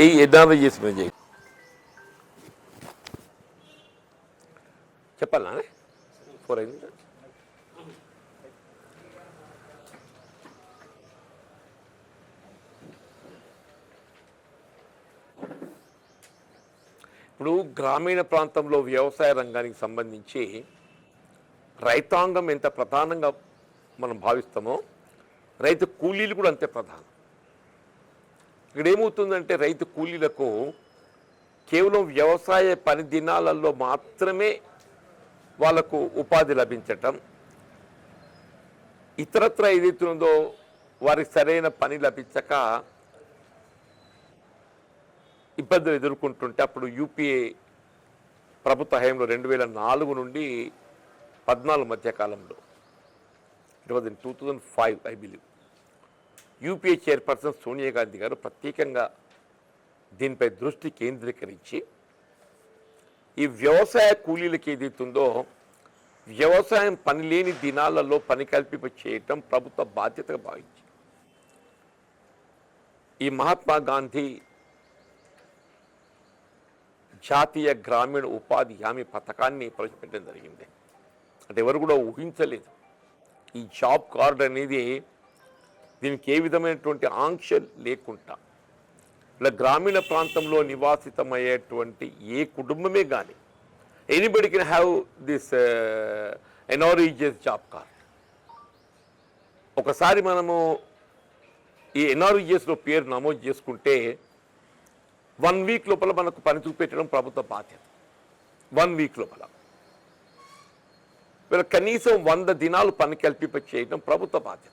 ఏ ఎన్నాళ్ళు చేసిన చెప్పాలా ఫోర్ అయింది ఇప్పుడు గ్రామీణ ప్రాంతంలో వ్యవసాయ రంగానికి సంబంధించి రైతాంగం ఎంత ప్రధానంగా మనం భావిస్తామో రైతు కూలీలు కూడా అంతే ప్రధానం. ఇక్కడ ఏమవుతుందంటే రైతు కూలీలకు కేవలం వ్యవసాయ పని దినాలలో మాత్రమే వాళ్ళకు ఉపాధి లభించటం. ఇతరత్ర ఏదైతుందో వారికి సరైన పని లభించక ఇబ్బందులు ఎదుర్కొంటుంటే అప్పుడు యూపీఏ ప్రభుత్వ హయంలో రెండు వేల నాలుగు నుండి పద్నాలుగు మధ్య కాలంలో it was in two thousand five I believe. UPA chairperson Sonia Gandhi garu ప్రత్యేకంగా దీనిపై దృష్టి కేంద్రీకరించి ఈ వ్యవసాయ కూలీలకు ఏదైతుందో వ్యవసాయం పని లేని దినాలలో పని కల్పింప చేయటం ప్రభుత్వ బాధ్యతగా భావించి ఈ మహాత్మా గాంధీ జాతీయ గ్రామీణ ఉపాధి హామీ పథకాన్ని ప్రవేశపెట్టడం జరిగింది. అంటే ఎవరు కూడా ఊహించలేదు. ఈ జాబ్ కార్డ్ అనేది దీనికి ఏ విధమైనటువంటి ఆంక్ష లేకుండా ఇలా గ్రామీణ ప్రాంతంలో నివాసితమయ్యేటువంటి ఏ కుటుంబమే కానీ anybody can have this enormous job card ఒకసారి మనము ఈ ఎన్ఆర్ఈజిఎస్లో పేరు నమోదు చేసుకుంటే వన్ వీక్ లోపల మనకు పని చూపెట్టడం ప్రభుత్వ బాధ్యత. వన్ వీక్ లోపల. వీళ్ళు కనీసం వంద దినాలు పని కల్పింప చేయడం ప్రభుత్వ బాధ్యత.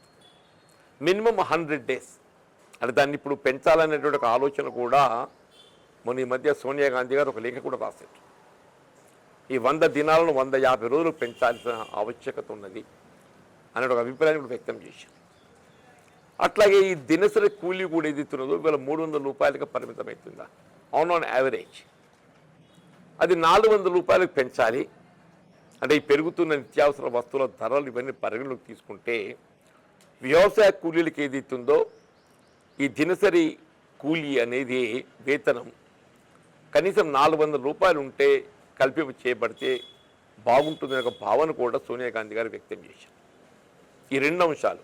Minimum hundred days. అంటే దాన్ని ఇప్పుడు పెంచాలనేటువంటి ఒక ఆలోచన కూడా మొన్న ఈ మధ్య సోనియా గాంధీ గారు ఒక లేఖ కూడా రాశారు. ఈ వంద దినాలను వంద యాభై రోజులు పెంచాల్సిన ఆవశ్యకత ఉన్నది అనే ఒక అభిప్రాయాన్ని కూడా వ్యక్తం చేశారు. అట్లాగే ఈ దినసరి కూలీ కూడా ఎదుగుతున్నదో ఇవాళ మూడు వందల రూపాయలకు పరిమితమవుతుందా? ఆన్ ఆన్ యావరేజ్ అది నాలుగు వందల రూపాయలకు పెంచాలి. అంటే ఈ పెరుగుతున్న నిత్యావసర వస్తువుల ధరలు ఇవన్నీ పరిగణలోకి తీసుకుంటే వ్యవసాయ కూలీలకు ఏదైతుందో ఈ దినసరి కూలీ అనేది వేతనం. కనీసం నాలుగు వందల రూపాయలు ఉంటే కల్పింప చేయబడితే బాగుంటుందనే ఒక భావన కూడా సోనియా గాంధీ గారు వ్యక్తం చేశారు. ఈ రెండు అంశాలు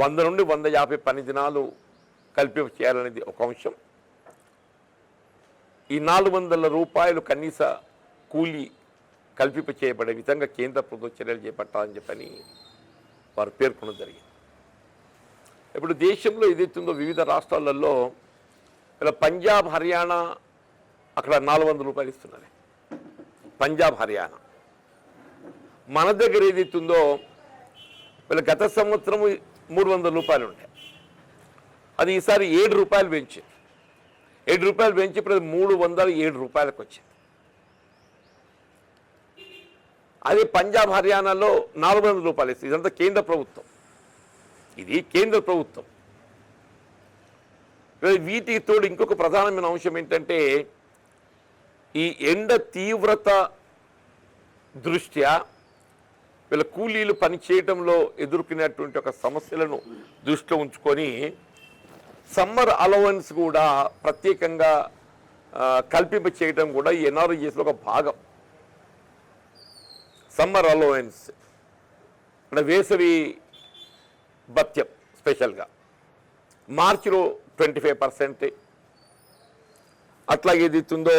వంద నుండి వంద యాభై పని దినాలు కల్పింప చేయాలనేది ఒక అంశం. ఈ నాలుగు వందల రూపాయలు కనీస కూలీ కల్పింప చేయబడే విధంగా కేంద్ర ప్రభుత్వ చర్యలు చేపట్టాలని చెప్పని వారు పేర్కొనడం జరిగింది. ఇప్పుడు దేశంలో ఏదైతుందో వివిధ రాష్ట్రాలలో ఇలా పంజాబ్ హర్యానా అక్కడ నాలుగు వందల రూపాయలు ఇస్తున్నది పంజాబ్ హర్యానా. మన దగ్గర ఏదైతుందో వీళ్ళ గత సంవత్సరం మూడు వందల రూపాయలు ఉంటాయి అది ఈసారి ఏడు రూపాయలు పెంచింది ఏడు రూపాయలు పెంచి ఇప్పుడు మూడు వందల ఏడు రూపాయలకు వచ్చింది. అదే పంజాబ్ హర్యానాలో నాలుగు వందల రూపాయలు ఇస్తుంది ఇదంతా కేంద్ర ప్రభుత్వం. ఇది కేంద్ర ప్రభుత్వం. వీటికి తోడు ఇంకొక ప్రధానమైన అంశం ఏంటంటే ఈ ఎండ తీవ్రత దృష్ట్యా వీళ్ళ కూలీలు పనిచేయడంలో ఎదుర్కొనేటువంటి ఒక సమస్యలను దృష్టిలో ఉంచుకొని సమ్మర్ అలవెన్స్ కూడా ప్రత్యేకంగా కల్పింప చేయడం కూడా ఈ ఎన్ఆర్ఈఎస్లో ఒక భాగం. Summer allowance. అంటే వేసవి భత్యం స్పెషల్గా. మార్చిలో ట్వంటీ ఫైవ్ పర్సెంట్. అట్లాగే ఏది ఇస్తుందో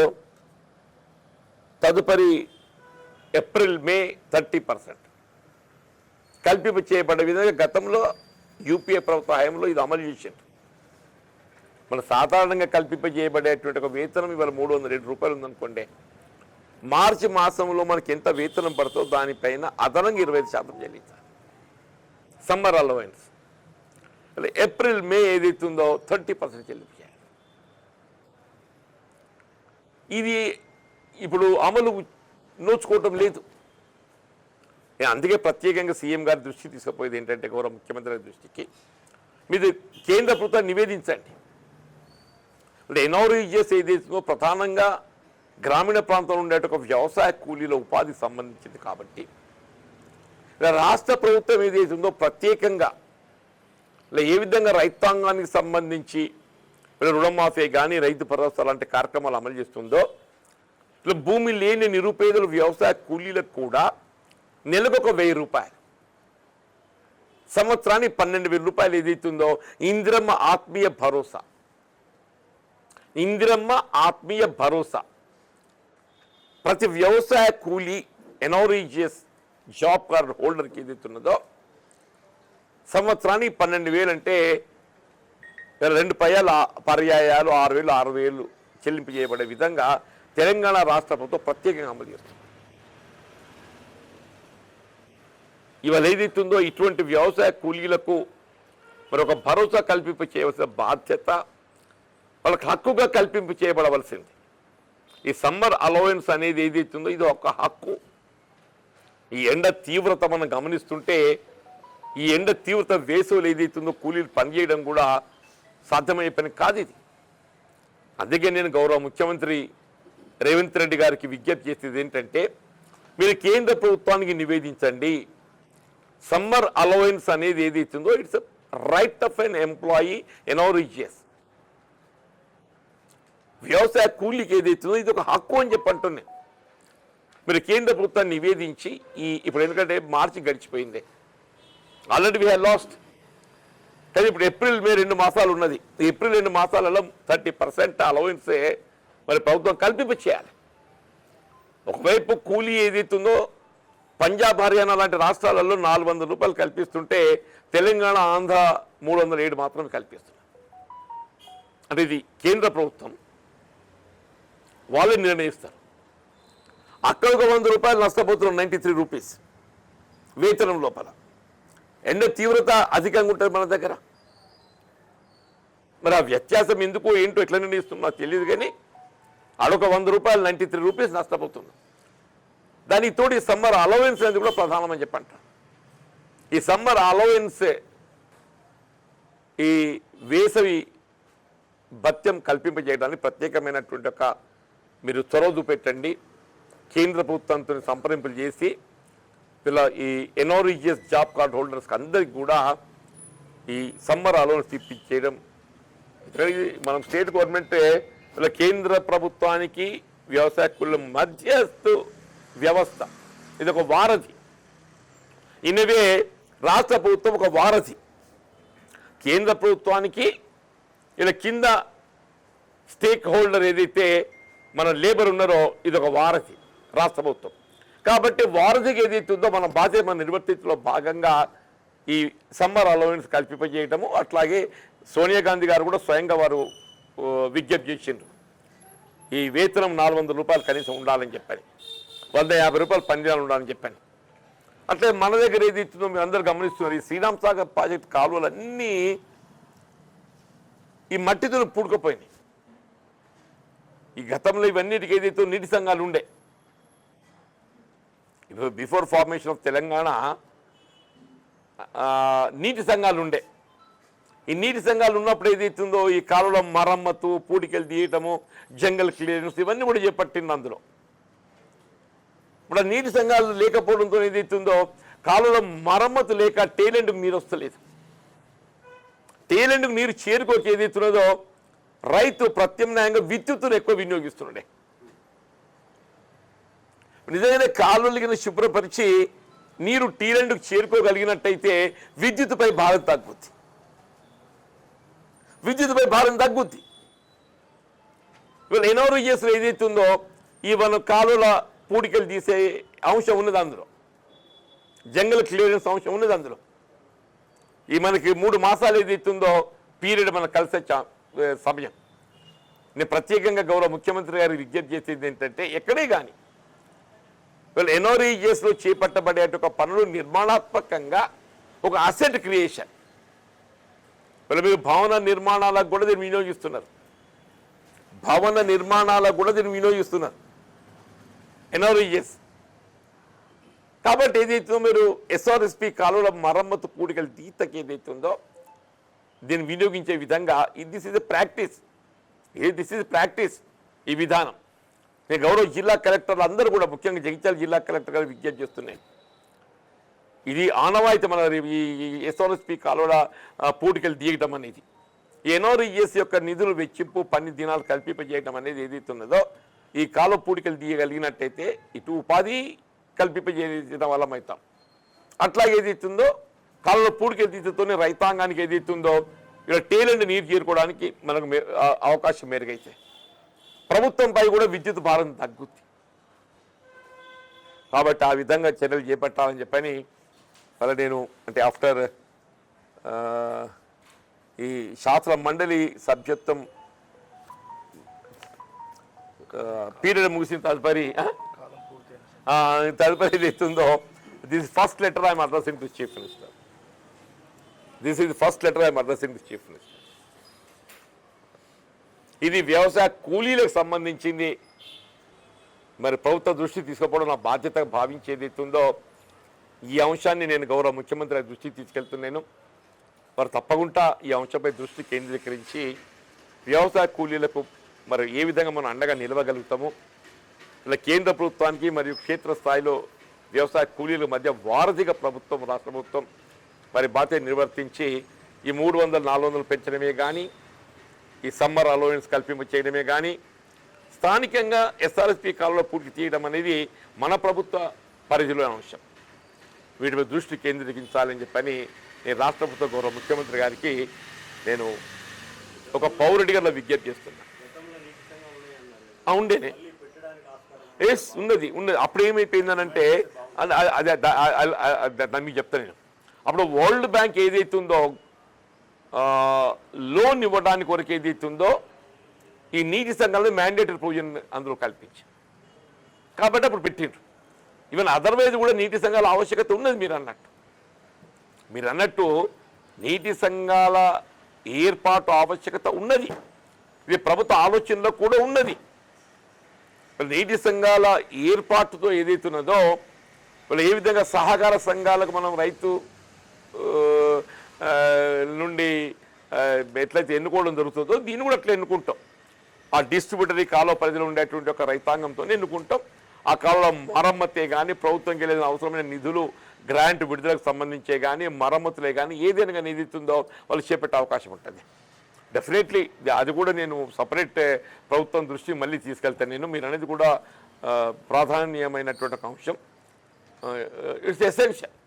తదుపరి ఏప్రిల్ మే థర్టీ పర్సెంట్. కల్పింపు చేయబడే విధంగా గతంలో యూపీఏ ప్రభుత్వ హయాంలో ఇది అమలు చేశారు మన సాధారణంగా కల్పింప చేయబడేటువంటి ఒక వేతనం ఇవాళ మూడు వందల రెండు రూపాయలు ఉందనుకోండి. మార్చి మాసంలో మనకి ఎంత వేతనం పడుతుందో దానిపైన అదనంగా ఇరవై ఐదు శాతం చెల్లించాలి. Summer allowance. అంటే ఏప్రిల్ మే ఏదైతే ఉందో థర్టీ పర్సెంట్ చెల్లింపు చేయాలి. ఇది ఇప్పుడు అమలు నోచుకోవటం లేదు. అందుకే ప్రత్యేకంగా సీఎం గారి దృష్టికి తీసుకుపోయేది ఏంటంటే గౌరవ ముఖ్యమంత్రి దృష్టికి మీరు కేంద్ర ప్రభుత్వాన్ని నివేదించండి. అంటే ఎన్ఆర్ఈజిఎస్ ఏదైతుందో ప్రధానంగా గ్రామీణ ప్రాంతంలో ఉండేట ఒక వ్యవసాయ కూలీల ఉపాధికి సంబంధించింది కాబట్టి రాష్ట్ర ప్రభుత్వం ఏదైతుందో ప్రత్యేకంగా ఇలా ఏ విధంగా రైతాంగానికి సంబంధించి రుణమాఫీ కానీ రైతు భరోసా లాంటి కార్యక్రమాలు అమలు చేస్తుందో ఇట్లా భూమి లేని నిరుపేదలు వ్యవసాయ కూలీలకు కూడా నెలకు ఒక వెయ్యి రూపాయలు. సంవత్సరానికి పన్నెండు వేల రూపాయలు ఏదైతుందో ఇందిరమ్మ ఆత్మీయ భరోసా. ఇందిరమ్మ ఆత్మీయ భరోసా. ప్రతి వ్యవసాయ కూలీ ఎనోరీజియస్ జాబ్ కార్డ్ హోల్డర్కి ఏదైతున్నదో సంవత్సరానికి పన్నెండు వేలు అంటే రెండు పర్యాలు పర్యాయాలు ఆరు వేలు ఆరు వేలు చెల్లింపు చేయబడే విధంగా తెలంగాణ రాష్ట్ర ప్రభుత్వం ప్రత్యేకంగా అమలు చేస్తుంది. ఇవాళ ఏదైతుందో ఇటువంటి వ్యవసాయ కూలీలకు మరి ఒక భరోసా కల్పింపు చేయవలసిన బాధ్యత వాళ్ళకి హక్కుగా కల్పింపు చేయబడవలసింది. ఈ సమ్మర్ అలవెన్స్ అనేది ఏదైతుందో ఇది ఒక హక్కు. ఈ ఎండ తీవ్రత మనం గమనిస్తుంటే ఈ ఎండ తీవ్రత వేసవులు ఏదైతుందో కూలీలు పనిచేయడం కూడా సాధ్యమయ్యే పని కాదు ఇది. అందుకే నేను గౌరవ ముఖ్యమంత్రి రేవంత్ రెడ్డి గారికి విజ్ఞప్తి చేసేది ఏంటంటే మీరు కేంద్ర ప్రభుత్వానికి నివేదించండి. సమ్మర్ అలవెన్స్ అనేది ఏదైతుందో it's right of an employee enormous వ్యవసాయ కూలీకి ఏదైతుందో ఇది ఒక హక్కు అని చెప్పి అంటున్నాను. మీరు కేంద్ర ప్రభుత్వాన్ని నివేదించి ఈ ఇప్పుడు ఎందుకంటే మార్చి గడిచిపోయింది. ఆల్రెడీ వీ హ్యావ్ లాస్ట్ కానీ ఇప్పుడు ఏప్రిల్ మే రెండు మాసాలు ఉన్నది. ఏప్రిల్ రెండు మాసాలలో థర్టీ పర్సెంట్ అలవెన్సే మరి ప్రభుత్వం కల్పింప చేయాలి. ఒకవైపు కూలీ ఏదైతుందో పంజాబ్ హర్యానా లాంటి రాష్ట్రాలలో నాలుగు వందల రూపాయలు కల్పిస్తుంటే తెలంగాణ ఆంధ్ర మూడు వందల ఏడు మాత్రమే కల్పిస్తున్నారు. అంటే ఇది కేంద్ర ప్రభుత్వం. వాళ్ళే నిర్ణయిస్తారు. అక్కడ ఒక వంద రూపాయలు నష్టపోతున్నాం నైంటీ త్రీ రూపీస్ వేతనం లోపల. ఎండ తీవ్రత అధికంగా ఉంటుంది మన దగ్గర. మరి ఆ వ్యత్యాసం ఎందుకు ఏంటో ఎట్లా నిర్ణయిస్తున్నా తెలియదు కానీ అడొక వంద రూపాయలు నైంటీ త్రీ రూపీస్ నష్టపోతున్నాం దానికి తోడు ఈ సమ్మర్ అలవెన్స్ అనేది కూడా ప్రధానమని చెప్పంట ఈ సమ్మర్ అలవెన్స్ ఈ వేసవి భత్యం కల్పింపజేయడానికి ప్రత్యేకమైనటువంటి ఒక మీరు చొరవ చూపెట్టండి. కేంద్ర ప్రభుత్వంతో సంప్రదింపులు చేసి ఇలా ఈ ఎనోరిజియస్ జాబ్ కార్డ్ హోల్డర్స్కి అందరికి కూడా ఈ సమ్మర్ అలోన్స్ ఇప్పించేయడం మనం స్టేట్ గవర్నమెంట్ ఇలా కేంద్ర ప్రభుత్వానికి వ్యవసాయ కుల మధ్యస్థు వ్యవస్థ. ఇది ఒక వారధి. ఇనవే రాష్ట్ర ప్రభుత్వం ఒక వారధి. కేంద్ర ప్రభుత్వానికి ఇలా కింద స్టేక్ హోల్డర్ ఏదైతే మన లేబర్ ఉన్నారో ఇది ఒక వారధి. రాష్ట్ర ప్రభుత్వం. కాబట్టి వారధికి ఏదైతే ఉందో మన బాధ్యత మన నిర్వర్తించలో భాగంగా ఈ సమ్మర్ అలవెన్స్ కల్పింపజేయటము అట్లాగే సోనియా గాంధీ గారు కూడా స్వయంగా వారు విజ్ఞప్తి చేసిండ్రు. ఈ వేతనం నాలుగు వందల రూపాయలు కనీసం ఉండాలని చెప్పాను వంద యాభై రూపాయలు పనిచేయాలి ఉండాలని చెప్పాను. అట్లే మన దగ్గర ఏది ఇస్తుందో మీరు అందరు గమనిస్తున్నారు. ఈ శ్రీరామ్ సాగర్ ప్రాజెక్ట్ కాలువలన్నీ ఈ మట్టితో పూడుకుపోయినాయి. ఈ గతంలో ఇవన్నిటికి ఏదైతే నీటి సంఘాలు ఉండే. ఇప్పుడు బిఫోర్ ఫార్మేషన్ ఆఫ్ తెలంగాణ నీటి సంఘాలు ఉండే. ఈ నీటి సంఘాలు ఉన్నప్పుడు ఏదైతుందో ఈ కాలువల మరమ్మతు పూడికలు తీయటము జంగల్ క్లియరెన్స్ ఇవన్నీ కూడా చేపట్టింది అందులో. ఇప్పుడు ఆ నీటి సంఘాలు లేకపోవడంతో ఏదైతుందో కాలువల మరమ్మతు లేక టేలెంట్కు నీరు వస్తలేదు టేలెంట్కు నీరు చేరుకోక ఏదైతున్నదో రైతు ప్రత్యామ్నాయంగా విద్యుత్తును ఎక్కువ వినియోగిస్తున్నాడే. నిజంగానే కాలువలు కింద శుభ్రపరిచి నీరు టీలెంట్కు చేరుకోగలిగినట్టయితే విద్యుత్పై భారం తగ్గుద్ది. విద్యుత్పై భారం తగ్గుద్ది. ఇవాళ ఎనోరిజియస్లో ఏదైతే ఉందో ఈ మనం కాలువల పూడికలు తీసే అంశం ఉన్నది అందులో. జంగల్ క్లియరెన్స్ అంశం ఉన్నది అందులో. ఈ మనకి మూడు మాసాలు ఏదైతే ఉందో పీరియడ్ మనకు కలిసే చా- సమయం. నేను ప్రత్యేకంగా గౌరవ ముఖ్యమంత్రి గారికి విజ్ఞప్తి చేసేది ఏంటంటే ఎక్కడే కానీ వీళ్ళు ఎనోరీజియస్లో చేపట్టబడే ఒక పనులు నిర్మాణాత్మకంగా ఒక అసెట్ క్రియేషన్ వీళ్ళ మీరు భవన నిర్మాణాలకు కూడా దీన్ని వినియోగిస్తున్నారు. భవన నిర్మాణాలకు కూడా దీన్ని వినియోగిస్తున్నారు. ఎనోరీజియస్ కాబట్టి ఏదైతుందో మీరు ఎస్ఆర్ఎస్పి కాలువల మరమ్మతు కూడికల తీతకి ఏదైతుందో దీన్ని వినియోగించే విధంగా దిస్ ఇస్ ఎ ప్రాక్టీస్ ఈ దిస్ ఇస్ ప్రాక్టీస్ ఈ విధానం. నేను గౌరవ జిల్లా కలెక్టర్లు అందరూ కూడా ముఖ్యంగా జగిత్యాల జిల్లా కలెక్టర్ గారు విజ్ఞప్తి చేస్తున్నాయి. ఇది ఆనవాయితీ మన ఈ ఎస్ఆర్ఎస్పి కాలువల ఆ, పూడికలు తీయటం అనేది. ఎన్ఆర్ఈఎస్ యొక్క నిధులు వెచ్చింపు పని దినాలు కల్పింపజేయడం అనేది ఏదైతే ఉన్నదో ఈ కాలువ పూడికలు తీయగలిగినట్టయితే ఇటు ఉపాధి కల్పింపజేయడం వల్ల అవుతాం అట్లా ఏదైతుందో కాలంలో పూడికలు తీతతోనే రైతాంగానికి ఏదైతుందో ఇక్కడ టేలెంట్ నీరు చేరుకోవడానికి మనకు మే- అవకాశం మెరుగైతే ప్రభుత్వంపై కూడా విద్యుత్ భారం తగ్గుద్ది. కాబట్టి ఆ విధంగా చర్యలు చేపట్టాలని చెప్పని అలా నేను అంటే ఆఫ్టర్ ఈ శాస్త్ర మండలి సభ్యత్వం పీరియడ్ ముగిసిన తదుపరి తదుపరి ఏదైతుందో this first letter I'm addressing to chief minister. This is first letter I'm addressing to chief minister. ఇది వ్యవసాయ కూలీలకు సంబంధించింది. మరి ప్రభుత్వ దృష్టి తీసుకుపోవడం నా బాధ్యత భావించేది ఉందో ఈ అంశాన్ని నేను గౌరవ ముఖ్యమంత్రి దృష్టికి తీసుకెళ్తున్నాను. వారు తప్పకుండా ఈ అంశంపై దృష్టి కేంద్రీకరించి వ్యవసాయ కూలీలకు మరి ఏ విధంగా మనం అండగా నిలవగలుగుతాము ఇలా కేంద్ర ప్రభుత్వానికి మరియు క్షేత్రస్థాయిలో వ్యవసాయ కూలీల మధ్య వారధిగా ప్రభుత్వం రాష్ట్ర ప్రభుత్వం మరి బాధ్యత నిర్వర్తించి ఈ మూడు వందలు నాలుగు వందలు పెంచడమే కానీ ఈ సమ్మర్ అలవెన్స్ కల్పింపు చేయడమే కానీ స్థానికంగా ఎస్ఆర్ఎస్పి కాలంలో పూర్తి చేయడం అనేది మన ప్రభుత్వ పరిధిలో అంశం వీటిపై దృష్టి కేంద్రీకరించాలని చెప్పని నేను రాష్ట్ర ప్రభుత్వ గౌరవ ముఖ్యమంత్రి గారికి నేను ఒక పౌరుడిగా విజ్ఞప్తి చేస్తున్నా ఉండేనే ఎస్ ఉన్నది ఉన్నది అప్పుడు ఏమైపోయిందనంటే అది అది దాన్ని చెప్తాను నేను అప్పుడు వరల్డ్ బ్యాంక్ ఏదైతే ఉందో లోన్ ఇవ్వడానికి కొరకు ఏదైతే ఉందో ఈ నీతి సంఘాలు మ్యాండేటరీ ప్రొవిజన్ అందులో కల్పించి కాబట్టి అప్పుడు పెట్టిండ్రు. ఈవెన్ అదర్వైజ్ కూడా నీటి సంఘాల ఆవశ్యకత ఉన్నది మీరు అన్నట్టు. మీరు అన్నట్టు నీటి సంఘాల ఏర్పాటు ఆవశ్యకత ఉన్నది. ఇది ప్రభుత్వ ఆలోచనలో కూడా ఉన్నది. నీటి సంఘాల ఏర్పాటుతో ఏదైతే ఉన్నదో వాళ్ళు ఏ విధంగా సహకార సంఘాలకు మనం రైతు నుండి ఎట్లయితే ఎన్నుకోవడం జరుగుతుందో దీన్ని కూడా అట్లా ఎన్నుకుంటాం. ఆ డిస్ట్రిబ్యూటరీ కాలువ పరిధిలో ఉండేటువంటి ఒక రైతాంగంతో ఎన్నుకుంటాం. ఆ కాలంలో మరమ్మతే కానీ ప్రభుత్వం వెళ్ళిన అవసరమైన నిధులు గ్రాంట్ విడుదలకు సంబంధించే కానీ మరమ్మతులే కానీ ఏదైనా నిధి ఉందో వాళ్ళు చేపట్టే అవకాశం ఉంటుంది. డెఫినెట్లీ అది కూడా నేను సపరేట్ ప్రభుత్వం దృష్టి మళ్ళీ తీసుకెళ్తాను నేను. మీరు అనేది కూడా ప్రాధాన్యమైనటువంటి ఒక అంశం. It's essential